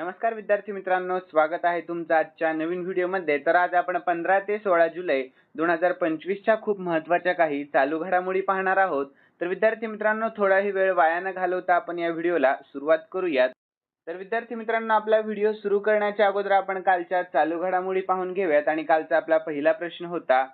नमस्कार विद्यार्थी मित्रांनो स्वागत आहे तुमचं आजच्या नवीन व्हिडिओमध्ये. तर आज आपण पंधरा ते सोळा जुलै दोन हजार पंचवीसच्या खूप महत्त्वाच्या काही चालू घडामोडी पाहणार आहोत. तर विद्यार्थी मित्रांनो थोडाही वेळ वाया न घालवता आपण या व्हिडिओला सुरुवात करूयात. तर विद्यार्थी मित्रांनो आपला व्हिडिओ सुरू करण्याच्या अगोदर आपण कालच्या चालू घडामोडी पाहून घेऊयात. आणि कालचा आपला पहिला प्रश्न होता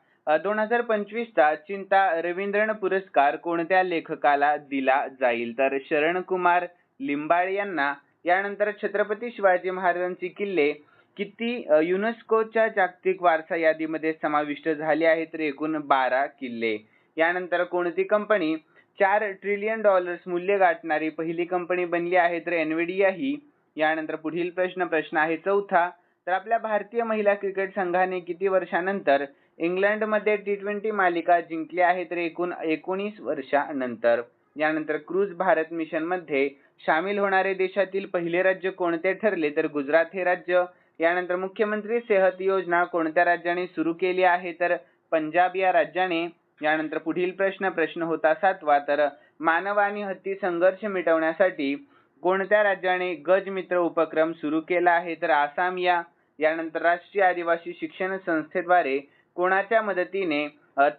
दोन हजार पंचवीसचा चिंता रवींद्रन पुरस्कार कोणत्या लेखकाला दिला जाईल? तर शरण कुमार लिंबाळे यांना यानंतर छत्रपती शिवाजी महाराजांची किल्ले किती युनेस्कोच्या जागतिक वारसा यादीमध्ये समाविष्ट झाले आहेत तर एकूण बारा किल्ले. यानंतर कोणती कंपनी? चार ट्रिलियन डॉलर्स मूल्य गाठणारी पहिली कंपनी बनली आहे तर एनविडिया ही. यानंतर पुढील प्रश्न प्रश्न आहे चौथा. तर आपल्या भारतीय महिला क्रिकेट संघाने किती वर्षानंतर इंग्लंडमध्ये टी ट्वेंटी मालिका जिंकली आहे तर एकूण एकोणीस वर्षानंतर? यानंतर क्रूज भारत मिशनमध्ये सामील होणारे देशातील पहिले राज्य कोणते ठरले तर गुजरात हे राज्य. यानंतर मुख्यमंत्री सेहत योजना कोणत्या राज्याने सुरू केली आहे तर पंजाब या राज्याने. यानंतर पुढील प्रश्न प्रश्न होता सातवा तर मानव आणि हत्ती संघर्ष मिटवण्यासाठी कोणत्या राज्याने गज मित्र उपक्रम सुरू केला आहे तर आसाम या. यानंतर राष्ट्रीय आदिवासी शिक्षण संस्थेद्वारे कोणाच्या मदतीने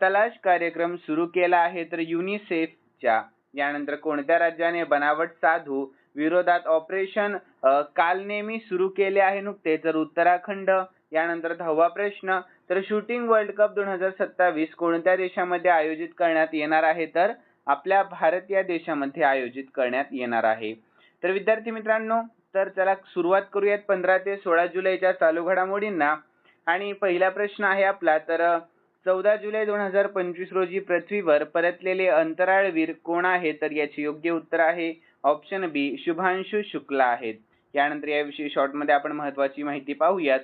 तलाश कार्यक्रम सुरू केला आहे तर युनिसेफच्या यानंतर कोणत्या राज्याने बनावट साधू विरोधात ऑपरेशन कालनेमी सुरू केले आहे नुकते? तर उत्तराखंड यानंतर दहावा प्रश्न तर शूटिंग वर्ल्ड कप दोन हजार सत्तावीस कोणत्या देशामध्ये आयोजित करण्यात येणार आहे? तर आपल्या भारत या देशामध्ये आयोजित करण्यात येणार आहे. तर विद्यार्थी मित्रांनो तर चला सुरुवात करूयात पंधरा ते सोळा जुलैच्या चालू घडामोडींना. आणि पहिला प्रश्न आहे आपला तर चौदा जुलै दोन हजार पंचवीस रोजी पृथ्वीवर परतलेले अंतराळवीर कोण आहे तर याचे योग्य उत्तर आहे ऑप्शन बी शुभांशु शुक्ला आहेत. यानंतर याविषयी शॉर्टमध्ये आपण महत्वाची माहिती पाहूयात.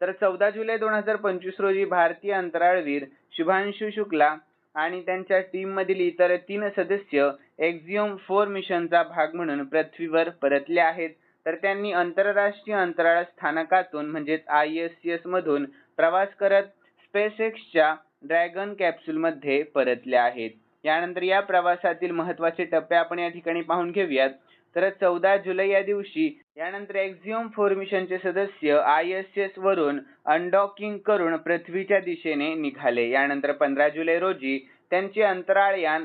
तर चौदा जुलै दोन हजार पंचवीस रोजी भारतीय अंतराळवीर शुभांशु शुक्ला आणि त्यांच्या टीम मधील इतर तीन सदस्य एक्झिओम फोर मिशनचा भाग म्हणून पृथ्वीवर परतले आहेत. तर त्यांनी आंतरराष्ट्रीय अंतराळ स्थानकातून म्हणजेच आय एस एस मधून प्रवास करत स्पेसएक्सच्या ड्रॅगन कॅप्सूलमध्ये परतल्या आहेत. यानंतर या प्रवासातील महत्त्वाचे टप्पे आपण या ठिकाणी पाहून घेऊयात. तर चौदा जुलै या दिवशी यानंतर एक्झिओम फोर मिशनचे सदस्य आय एस एस वरून अनडॉकिंग करून पृथ्वीच्या दिशेने निघाले. यानंतर पंधरा जुलै रोजी त्यांचे अंतराळयान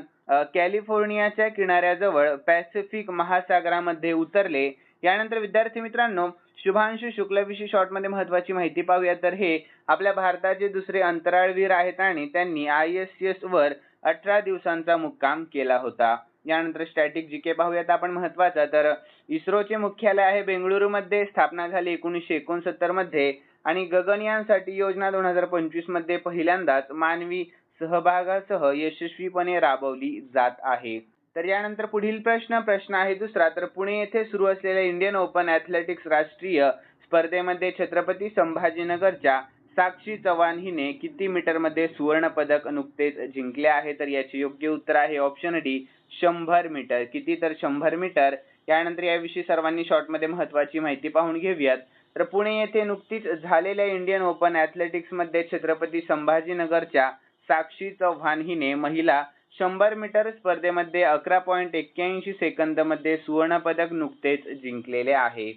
कॅलिफोर्नियाच्या किनाऱ्याजवळ पॅसिफिक महासागरामध्ये उतरले. यानंतर विद्यार्थी मित्रांनो शुभांशु शुक्लाविषयी शॉर्टमध्ये महत्वाची माहिती पाहूया तर हे आपल्या भारताचे दुसरे अंतराळवीर आहेत आणि त्यांनी आय एस एस वर अठरा दिवसांचा मुक्काम केला होता. यानंतर स्टॅटिक जी के पाहूयात आपण महत्त्वाचा तर इस्रोचे मुख्यालय आहे बेंगळुरू मध्ये स्थापना झाली एकोणीसशे एकोणसत्तरमध्ये आणि गगनयानसाठी योजना दोन हजार पंचवीसमध्ये पहिल्यांदाच मानवी सहभागासह यशस्वीपणे राबवली जात आहे. तर यानंतर पुढील प्रश्न प्रश्न आहे दुसरा. तर पुणे येथे सुरू असलेल्या इंडियन ओपन ॲथलेटिक्स राष्ट्रीय स्पर्धेमध्ये छत्रपती संभाजीनगरच्या साक्षी चव्हाण हिने किती मीटरमध्ये सुवर्ण पदक नुकतेच जिंकले आहे? तर याचे योग्य उत्तर आहे ऑप्शन डी शंभर मीटर. किती तर शंभर मीटर. यानंतर याविषयी सर्वांनी शॉर्टमध्ये महत्त्वाची महत्वाची माहिती पाहून घेऊयात. तर पुणे येथे नुकतीच झालेल्या इंडियन ओपन ॲथलेटिक्समध्ये छत्रपती संभाजीनगरच्या साक्षी चव्हाण हिने महिला शंभर मीटर स्पर्धेमध्ये अकरा पॉईंट एक्क्याऐंशी सेकंदमध्ये सुवर्णपदक नुकतेच जिंकलेले आहे.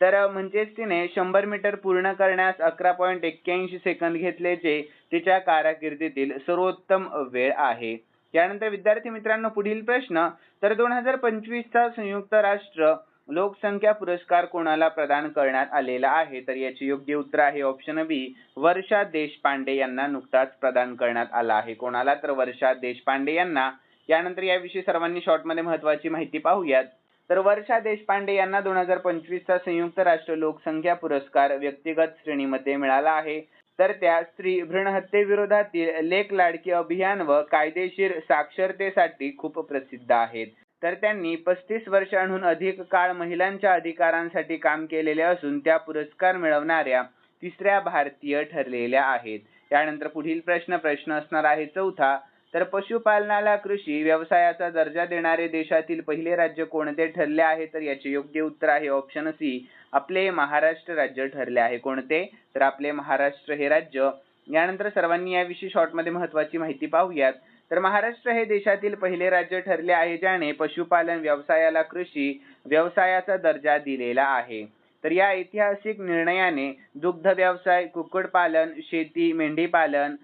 तर म्हणजेच तिने शंभर मीटर पूर्ण करण्यास अकरा पॉईंट एक्क्याऐंशी सेकंद घेतल्याचे तिच्या कारकिर्दीतील सर्वोत्तम वेळ आहे. त्यानंतर विद्यार्थी मित्रांनो पुढील प्रश्न. तर दोन हजार पंचवीसचा संयुक्त राष्ट्र लोकसंख्या पुरस्कार कोणाला प्रदान करण्यात आलेला आहे? तर याचे योग्य उत्तर आहे ऑप्शन बी वर्षा देशपांडे यांना नुकताच प्रदान करण्यात आला आहे. कोणाला तर वर्षा देशपांडे यांना. यानंतर याविषयी सर्वांनी शॉर्टमध्ये महत्वाची माहिती पाहूयात. तर वर्षा देशपांडे यांना दोन हजार पंचवीसचा संयुक्त राष्ट्र लोकसंख्या पुरस्कार व्यक्तिगत श्रेणीमध्ये मिळाला आहे. तर त्या स्त्री भ्रूण हत्येविरोधातील लेख लाडकी अभियान व कायदेशीर साक्षरतेसाठी खूप प्रसिद्ध आहेत. तर त्यांनी पस्तीस वर्षांहून अधिक काळ महिलांच्या अधिकारांसाठी काम केलेले असून त्या पुरस्कार मिळवणाऱ्या तिसऱ्या भारतीय ठरलेल्या आहेत. त्यानंतर पुढील प्रश्न प्रश्न असणार आहे चौथा. तर पशुपालनाला कृषी व्यवसायाचा दर्जा देणारे देशातील पहिले राज्य कोणते ठरले आहे? तर याचे योग्य उत्तर आहे ऑप्शन सी आपले महाराष्ट्र राज्य ठरले आहे कोणते? तर आपले महाराष्ट्र हे राज्य. यानंतर सर्वांनी याविषयी शॉर्टमध्ये महत्वाची माहिती पाहूयात. तर महाराष्ट्र हे देशातील पहिले राज्य ठरले आहे ज्याने पशुपालन व्यवसायाला कृषी व्यवसायाचा दर्जा दिलेला आहे. तर या ऐतिहासिक निर्णयाने दुग्ध व्यवसाय कुक्कुटपालन शेती मेंढीपालन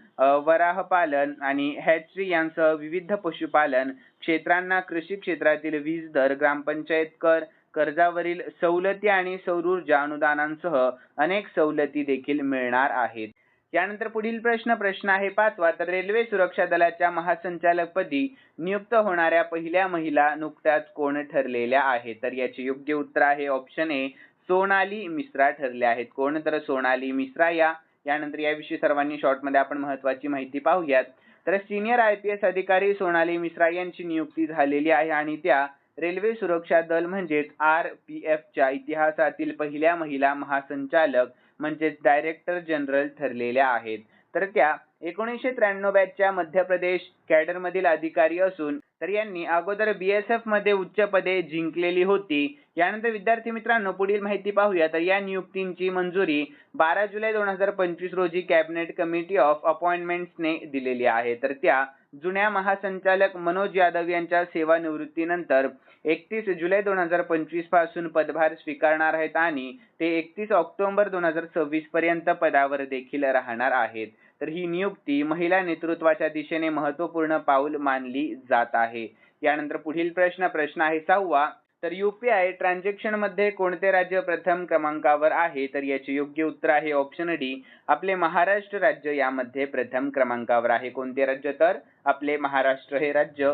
वराहपालन आणि हॅचरी यांसह विविध पशुपालन क्षेत्रांना कृषी क्षेत्रातील वीज दर ग्रामपंचायत कर कर्जावरील सवलती आणि सौर ऊर्जा अनुदानांसह अनेक सवलती देखील मिळणार आहेत. यानंतर पुढील प्रश्न प्रश्न आहे पाचवा. तर रेल्वे सुरक्षा दलाच्या महासंचालकपदी नियुक्त होणाऱ्या पहिल्या महिला नुकत्याच कोण ठरलेल्या आहेत? तर याचे योग्य उत्तर आहे ऑप्शन ए सोनाली मिश्रा ठरल्या आहेत. कोण? तर सोनाली मिश्रा या. यानंतर याविषयी सर्वांनी शॉर्टमध्ये आपण महत्वाची माहिती पाहूयात. तर सिनियर आय पी एस अधिकारी सोनाली मिश्रा यांची नियुक्ती झालेली आहे आणि त्या रेल्वे सुरक्षा दल म्हणजेच आर पी एफच्या इतिहासातील पहिल्या महिला महासंचालक म्हणजेच डायरेक्टर जनरल ठरलेल्या आहेत. तर त्या एकोणीसशे त्र्याण्णव बॅचच्या मध्य प्रदेश कॅडरमधील अधिकारी असून तर यांनी अगोदर बीएसएफमध्ये उच्च पदे जिंकलेली होती. यानंतर विद्यार्थी मित्रांनो पुढील माहिती पाहूया. तर या नियुक्तींची मंजुरी बारा जुलै दोन हजार पंचवीस रोजी कॅबिनेट कमिटी ऑफ अपॉइंटमेंट्सने दिलेली आहे. तर त्या जुन्या महासंचालक मनोज यादव यांच्या सेवानिवृत्तीनंतर एकतीस जुलै दोन हजार पंचवीसपासून पदभार स्वीकारणार आहेत आणि ते एकतीस ऑक्टोबर दोन हजार सव्वीस पर्यंत पदावर देखील राहणार आहेत. तर ही नियुक्ती महिला नेतृत्वाच्या दिशेने महत्त्वपूर्ण पाऊल मानली जात आहे. यानंतर पुढील प्रश्न प्रश्न आहे सहावा. तर युपीआय ट्रान्झॅक्शनमध्ये कोणते राज्य प्रथम क्रमांकावर आहे? तर याचे योग्य उत्तर आहे ऑप्शन डी आपले महाराष्ट्र राज्य यामध्ये प्रथम क्रमांकावर आहे. कोणते राज्य? तर आपले महाराष्ट्र हे राज्य.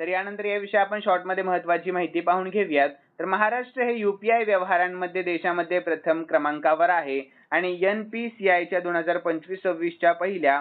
तर यानंतर याविषयी आपण शॉर्टमध्ये महत्वाची माहिती पाहून घेऊयात. तर महाराष्ट्र हे युपीआय व्यवहारांमध्ये देशामध्ये प्रथम क्रमांकावर आहे. आणि एन पी सी आयच्या दोन हजार पंचवीस सव्वीसच्या पहिल्या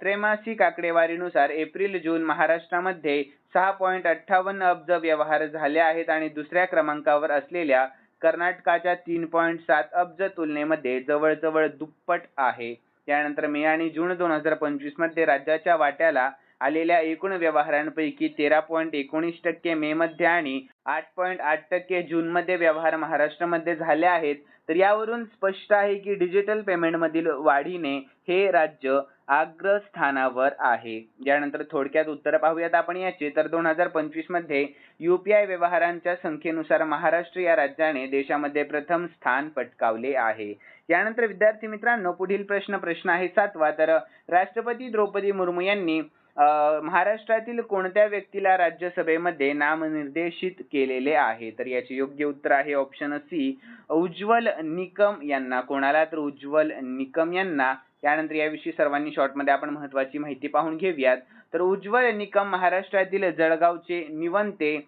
त्रैमासिक आकडेवारीनुसार एप्रिल जून महाराष्ट्रामध्ये सहा पॉईंट अठ्ठावन्न अब्ज व्यवहार झाले आहेत आणि दुसऱ्या क्रमांकावर असलेल्या कर्नाटकाच्या तीन पॉईंट सात अब्ज तुलनेमध्ये जवळजवळ दुप्पट आहे. त्यानंतर मे आणि जून दोन हजार पंचवीसमध्ये राज्याच्या वाट्याला आलेल्या एकूण व्यवहारांपैकी तेरा पॉईंट एकोणीस टक्के मे मध्ये आणि आठ पॉईंट आठ टक्के जून मध्ये व्यवहार महाराष्ट्रामध्ये झाले आहेत. तर यावरून स्पष्ट आहे की डिजिटल पेमेंट मधील वाढीने हे राज्य अग्रस्थानावर आहे. यानंतर थोडक्यात उत्तर पाहूयात आपण याचे. तर दोन हजार पंचवीसमध्ये युपीआय व्यवहारांच्या संख्येनुसार महाराष्ट्र या राज्याने देशामध्ये प्रथम स्थान पटकावले आहे. यानंतर विद्यार्थी मित्रांनो पुढील प्रश्न प्रश्न आहे सातवा. तर राष्ट्रपती द्रौपदी मुर्मू यांनी महाराष्ट्रातील कोणत्या व्यक्तीला राज्यसभेमध्ये नामनिर्देशित केलेले आहे? तर याचे योग्य उत्तर आहे ऑप्शन सी उज्ज्वल निकम यांना. कोणाला तर उज्ज्वल निकम यांना? त्यानंतर याविषयी सर्वांनी शॉर्टमध्ये आपण महत्वाची माहिती पाहून घेऊयात. तर उज्ज्वल निकम महाराष्ट्रातील जळगावचे निवंते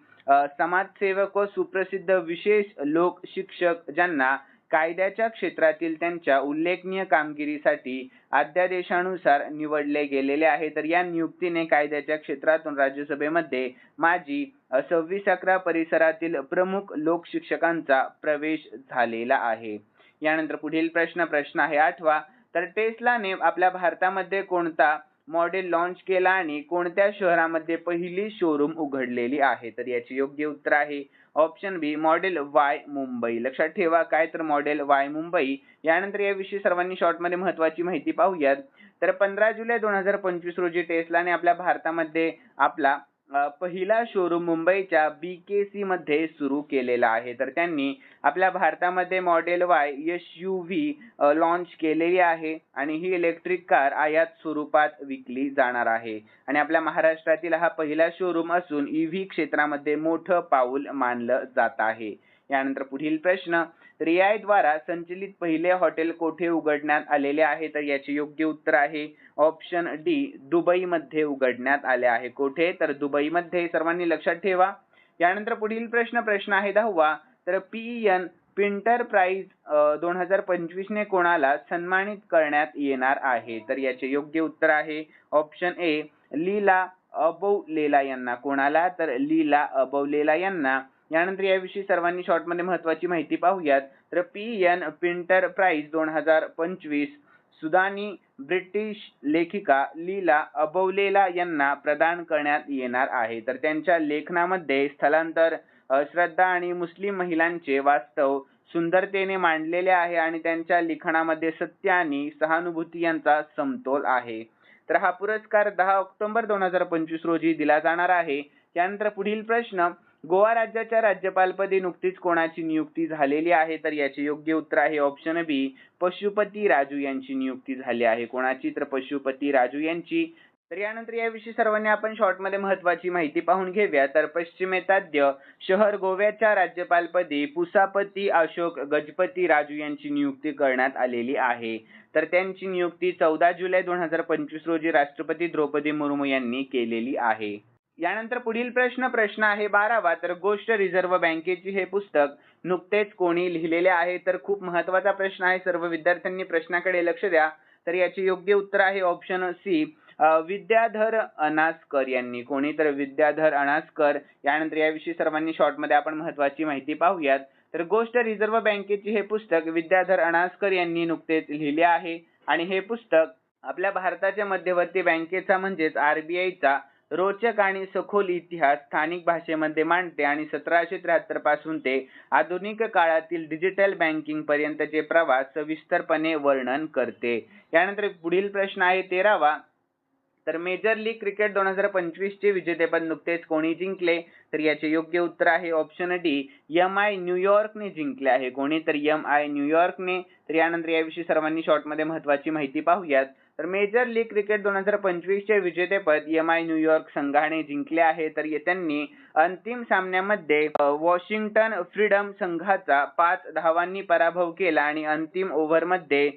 समाजसेवक व सुप्रसिद्ध विशेष लोक शिक्षक ज्यांना कायद्याच्या क्षेत्रातील त्यांच्या उल्लेखनीय कामगिरीसाठी अध्यादेशानुसार निवडले गेलेले आहे. तर या नियुक्तीने कायद्याच्या क्षेत्रातून राज्यसभेमध्ये माजी सव्वीस अकरा परिसरातील प्रमुख लोक शिक्षकांचा प्रवेश झालेला आहे. यानंतर पुढील प्रश्न प्रश्न आहे आठवा तर टेस्लाने आपल्या भारतामध्ये कोणता मॉडेल लॉन्च केला आणि कोणत्या शहरामध्ये पहिली शोरूम उघडलेली आहे? तर याची योग्य उत्तर आहे option B model Y Mumbai लक्षात ठेवा काय तर मॉडेल वाय मुंबई यानंतर याविषयी सर्वांनी शॉर्टमध्ये महत्वाची माहिती पाहूयात. तर पंधरा जुलै दोन हजार पंचवीस रोजी टेस्लाने आपल्या भारतामध्ये आपला पहिला शोरूम मुंबईच्या बीकेसी मध्ये सुरू केलेला आहे. तर त्यांनी आपल्या भारतामध्ये model Y S U V launch केलेली आहे आणि ही इलेक्ट्रिक कार आयात स्वरूपात विकली जाणार आहे. आणि आपल्या महाराष्ट्रातील हा पहिला शोरूम असून ईव्ही क्षेत्रामध्ये मोठं पाऊल मानलं जात आहे. यानंतर पुढील प्रश्न रियायद्वारा संचलित पहिले हॉटेल कोठे उघडण्यात आलेले आहे? तर याचे योग्य उत्तर आहे ऑप्शन डी दुबई मध्ये उघडण्यात आले आहे. कोठे? तर दुबई मध्ये सर्वांनी लक्षात ठेवा. यानंतर पुढील प्रश्न प्रश्न आहे दहावा. तर पीएन पिंटर प्राइज दोन हजार पंचवीस ने कोणाला सन्मानित करण्यात येणार आहे? तर याचे योग्य उत्तर आहे ऑप्शन ए लीला अबौलेला यांना. कोणाला? तर लीला अबौलेला यांना. यानंतर याविषयी सर्वांनी शॉर्टमध्ये महत्वाची माहिती पाहूयात. तर पी एन पिंटर प्राईज दोन हजार पंचवीस. सुदानी ब्रिटिश लेखिका लीला अबवलेला यांना प्रदान करण्यात येणार आहे. तर त्यांच्या लेखनामध्ये स्थलांतर श्रद्धा आणि मुस्लिम महिलांचे वास्तव सुंदरतेने मांडलेले आहे आणि त्यांच्या लिखाणामध्ये सत्य आणि सहानुभूती यांचा समतोल आहे. तर हा पुरस्कार दहा ऑक्टोबर दोन हजार पंचवीस रोजी दिला जाणार आहे. त्यानंतर पुढील प्रश्न गोवा राज्याच्या राज्यपालपदी नुकतीच कोणाची नियुक्ती झालेली आहे? तर याचे योग्य उत्तर आहे ऑप्शन बी पशुपती राजू यांची नियुक्ती झाली आहे. कोणाची? तर पशुपती राजू यांची. तर यानंतर याविषयी सर्वांनी आपण शॉर्टमध्ये महत्वाची माहिती पाहून घेऊया. तर पश्चिमेताद्य शहर गोव्याच्या राज्यपालपदी पुसापती अशोक गजपती राजू यांची नियुक्ती करण्यात आलेली आहे. तर त्यांची नियुक्ती चौदा जुलै दोन हजार पंचवीस रोजी राष्ट्रपती द्रौपदी मुर्मू यांनी केलेली आहे. यानंतर पुढील प्रश्न प्रश्न आहे बारावा. तर गोष्ट रिझर्व्ह बँकेची हे पुस्तक. नुकतेच कोणी लिहिलेले आहे तर खूप महत्त्वाचा प्रश्न आहे. सर्व विद्यार्थ्यांनी प्रश्नाकडे लक्ष द्या. तर याचे योग्य उत्तर आहे ऑप्शन सी विद्याधर अनासकर यांनी. कोणी तर विद्याधर अनासकर. यानंतर याविषयी सर्वांनी शॉर्टमध्ये आपण महत्वाची माहिती पाहूयात. तर गोष्ट रिझर्व्ह बँकेची हे पुस्तक विद्याधर अनासकर यांनी नुकतेच लिहिले आहे. आणि हे पुस्तक आपल्या भारताच्या मध्यवर्ती बँकेचा म्हणजेच आरबीआयचा रोचक आणि सखोल इतिहास स्थानिक भाषेमध्ये मांडते आणि सतराशे त्र्याहत्तरपासून ते आधुनिक काळातील डिजिटल बँकिंग पर्यंतचे प्रवास सविस्तरपणे वर्णन करते. यानंतर पुढील प्रश्न आहे तेरावा. तर मेजर लीग क्रिकेट दोन हजार पंचवीस चे विजेतेपद नुकतेच कोणी जिंकले? तर याचे योग्य उत्तर आहे ऑप्शन डी एम आय न्यूयॉर्कने जिंकले आहे कोणी? तर एम आय न्यूयॉर्कने तर यानंतर याविषयी सर्वांनी शॉर्टमध्ये महत्वाची माहिती पाहूयात. तर मेजर लीग क्रिकेट दोन हजार पंचवीसचे विजेतेपद एम आय न्यूयॉर्क संघाने जिंकले आहे. तर त्यांनी अंतिम सामन्यामध्ये वॉशिंग्टन फ्रीडम संघाचा पाच धावांनी पराभव केला आणि अंतिम ओव्हरमध्ये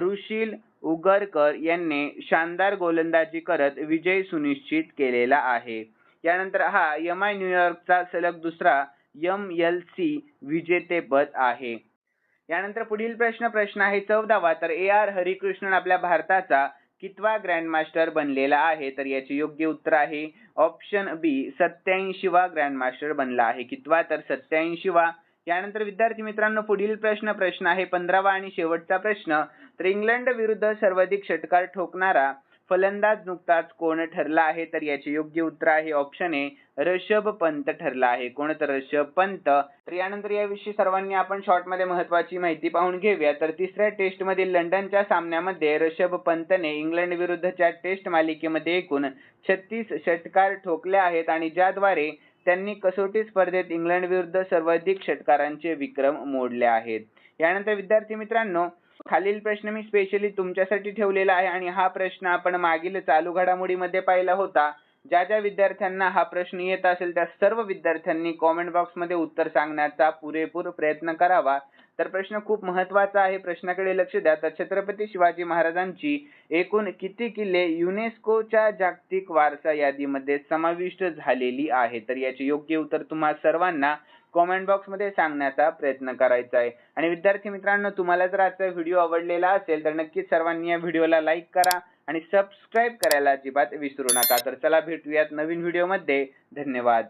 रुशील उगरकर यांनी शानदार गोलंदाजी करत विजय सुनिश्चित केलेला आहे. यानंतर हा एम आय न्यूयॉर्कचा सलग दुसरा एम एल सी विजेतेपद आहे. यानंतर पुढील प्रश्न प्रश्न आहे चौदावा. तर ए आर हरिकृष्णन आपल्या भारताचा कितवा ग्रँडमास्टर बनलेला आहे? तर याचे योग्य उत्तर आहे ऑप्शन बी सत्याऐंशीवा ग्रँडमास्टर बनला आहे. कितवा? तर सत्याऐंशीवा यानंतर विद्यार्थी मित्रांनो पुढील प्रश्न प्रश्न आहे पंधरावा आणि शेवटचा प्रश्न. तर इंग्लंड विरुद्ध सर्वाधिक षटकार ठोकणारा फलंदाज नुकताच कोण ठरला आहे? तर याचे योग्य उत्तर आहे ऑप्शन ए ऋषभ पंत ठरला आहे. कोण तर ऋषभ पंत. तर यानंतर याविषयी सर्वांनी आपण शॉर्टमध्ये महत्वाची माहिती पाहून घेऊया. तर तिसऱ्या टेस्टमधील लंडनच्या सामन्यामध्ये ऋषभ पंतने इंग्लंड विरुद्धच्या टेस्ट मालिकेमध्ये एकूण छत्तीस षटकार ठोकले आहेत आणि ज्याद्वारे त्यांनी कसोटी स्पर्धेत इंग्लंड विरुद्ध सर्वाधिक षटकारांचे विक्रम मोडले आहेत. यानंतर विद्यार्थी मित्रांनो खालील प्रश्न मी स्पेशली तुमच्यासाठी ठेवलेला आहे आणि हा प्रश्न आपण मागील चालू घडामोडीमध्ये पाहिला होता. ज्या ज्या विद्यार्थ्यांना हा प्रश्न येत असेल त्या सर्व विद्यार्थ्यांनी कॉमेंट बॉक्समध्ये उत्तर सांगण्याचा पुरेपूर प्रयत्न करावा. तर प्रश्न खूप महत्त्वाचा आहे. प्रश्नाकडे लक्ष द्या. तर छत्रपती शिवाजी महाराजांची एकूण किती किल्ले युनेस्कोच्या जागतिक वारसा यादीमध्ये समाविष्ट झालेली आहे तर याचे योग्य उत्तर तुम्हा सर्वांना कॉमेंट बॉक्समध्ये सांगण्याचा प्रयत्न करायचा आहे. आणि विद्यार्थी मित्रांनो तुम्हाला जर आजचा व्हिडिओ आवडलेला असेल तर नक्कीच सर्वांनी या व्हिडिओला लाईक करा आणि सबस्क्राईब करायला अजिबात विसरू नका. तर चला भेटूयात नवीन व्हिडिओमध्ये. धन्यवाद.